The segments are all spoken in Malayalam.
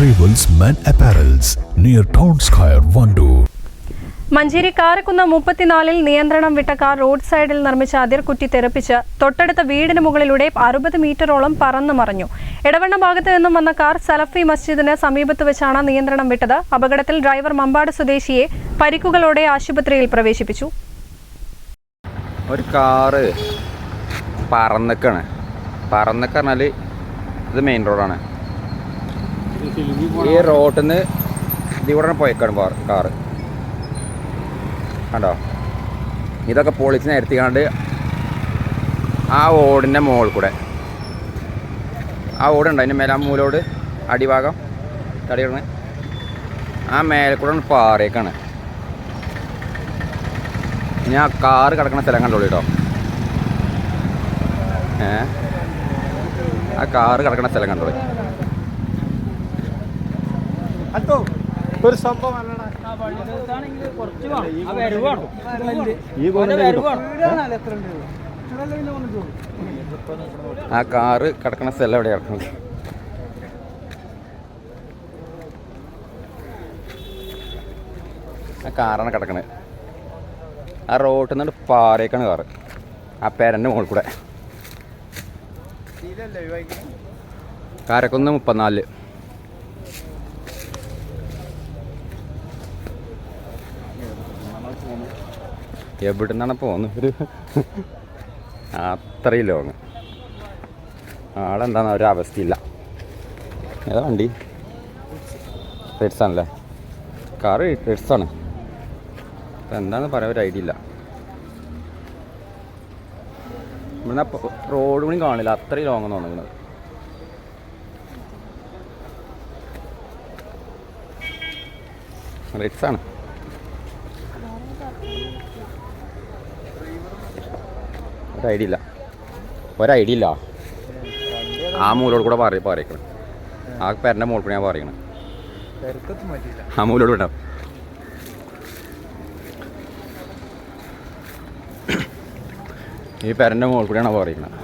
Arrivals men apparels near Town Square, Vandoor. Manjeri Karakkunnu മുപ്പത്തിനാലിൽ നിയന്ത്രണം വിട്ട കാർ റോഡ് സൈഡിൽ നിർമ്മിച്ച അതിർക്കുറ്റി തെറിപ്പിച്ച് തൊട്ടടുത്ത വീടിന് മുകളിലൂടെ അറുപത് മീറ്ററോളം പറന്നു മറിഞ്ഞു. ഇടവണ്ണ ഭാഗത്ത് നിന്നും വന്ന കാർ സലഫി മസ്ജിദിന് സമീപത്ത് വെച്ചാണ് നിയന്ത്രണം വിട്ടത്. അപകടത്തിൽ ഡ്രൈവർ മമ്പാട് സ്വദേശിയെ പരിക്കുകളോടെ ആശുപത്രിയിൽ പ്രവേശിപ്പിച്ചു. ഒരു കാറ് പറന്നക്കാണ്. പറന്നക്ക പറഞ്ഞാൽ ഇത് മെയിൻ റോഡാണ് ഈ റോട്ടിൽ നിന്ന് ഇതിവിടെ പോയേക്കാണ് കാറ്. കണ്ടോ? ഇതൊക്കെ പൊളിച്ച് നിരത്തിക്കാണ്ട് ആ ഓടിന്റെ മുകളിൽ കൂടെ. ആ ഓടുണ്ട്? അതിന്റെ മേലെ മൂലോട് അടിഭാഗം തടിയിടണേ ആ മേലെ കൂടെ പാറയൊക്കെയാണ് ഇനി ആ കാറ് കിടക്കുന്ന സ്ഥലം കണ്ടോളൂ കേട്ടോ. ഏ? ആ കാറ് കിടക്കുന്ന സ്ഥലം കണ്ടോളൂ. ഒരു സംഭവം ആ കാറ് കിടക്കണ സ്ഥലം എവിടെ കിടക്കുന്നത് ആ കാറാണ് കിടക്കണത്. ആ റോട്ടിൽ നിന്ന് പാറേക്കാണ് കാറ്. ആ പേരന്റെ മുകളിൽ കൂടെ. കാരക്കൊന്ന് മുപ്പത്തിനാലിൽ. എവിടെ നിന്നാണ് പോകുന്നത് ഒരു അത്രയും ലോങ് ആളെന്താന്ന് ഒരു അവസ്ഥയില്ല. ഏതാ വണ്ടി? റെഡ്സാണല്ലേ കാർ റെഡ്സാണ് അപ്പം എന്താണെന്ന് പറയാൻ ഒരു ഐഡിയ ഇല്ല. ഇവിടെ റോഡ് പണി കാണില്ല. അത്രയും ലോങ് തോന്നുന്നത്. റെഡ്സാണ് ഒരു ഐഡിയ ഇല്ല. ഒരു ഐഡിയ ഇല്ല. ആ മൂലോട് കൂടെ പറയും പറയക്കണം. ആ പേരന്റെ മോൾ കൂടെ ഞാൻ പറയണം ആ മൂലോട് വിടാം ഈ പേരന്റെ മുകളിൽ കൂടെയാണ് പറയണത്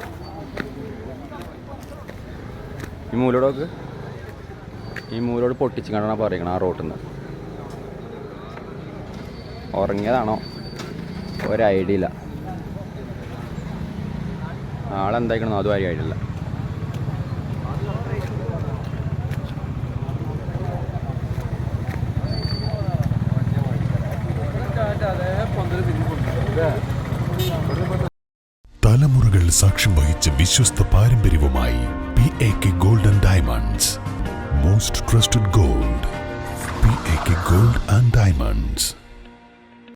ഈ മൂലോട് നോക്ക്. ഈ മൂലോട് പൊട്ടിച്ച് കണ്ടാണ് പറയണം ആ റോട്ടിൽ നിന്ന് ഉറങ്ങിയതാണോ? ഒരു ഐഡിയ ഇല്ല. ആളെന്തായിക്കണോ അതും ആയിട്ടില്ല തലമുറകൾ സാക്ഷ്യം വഹിച്ച വിശ്വസ്ത പാരമ്പര്യവുമായി P A K golden diamonds most trusted gold P A K gold and diamonds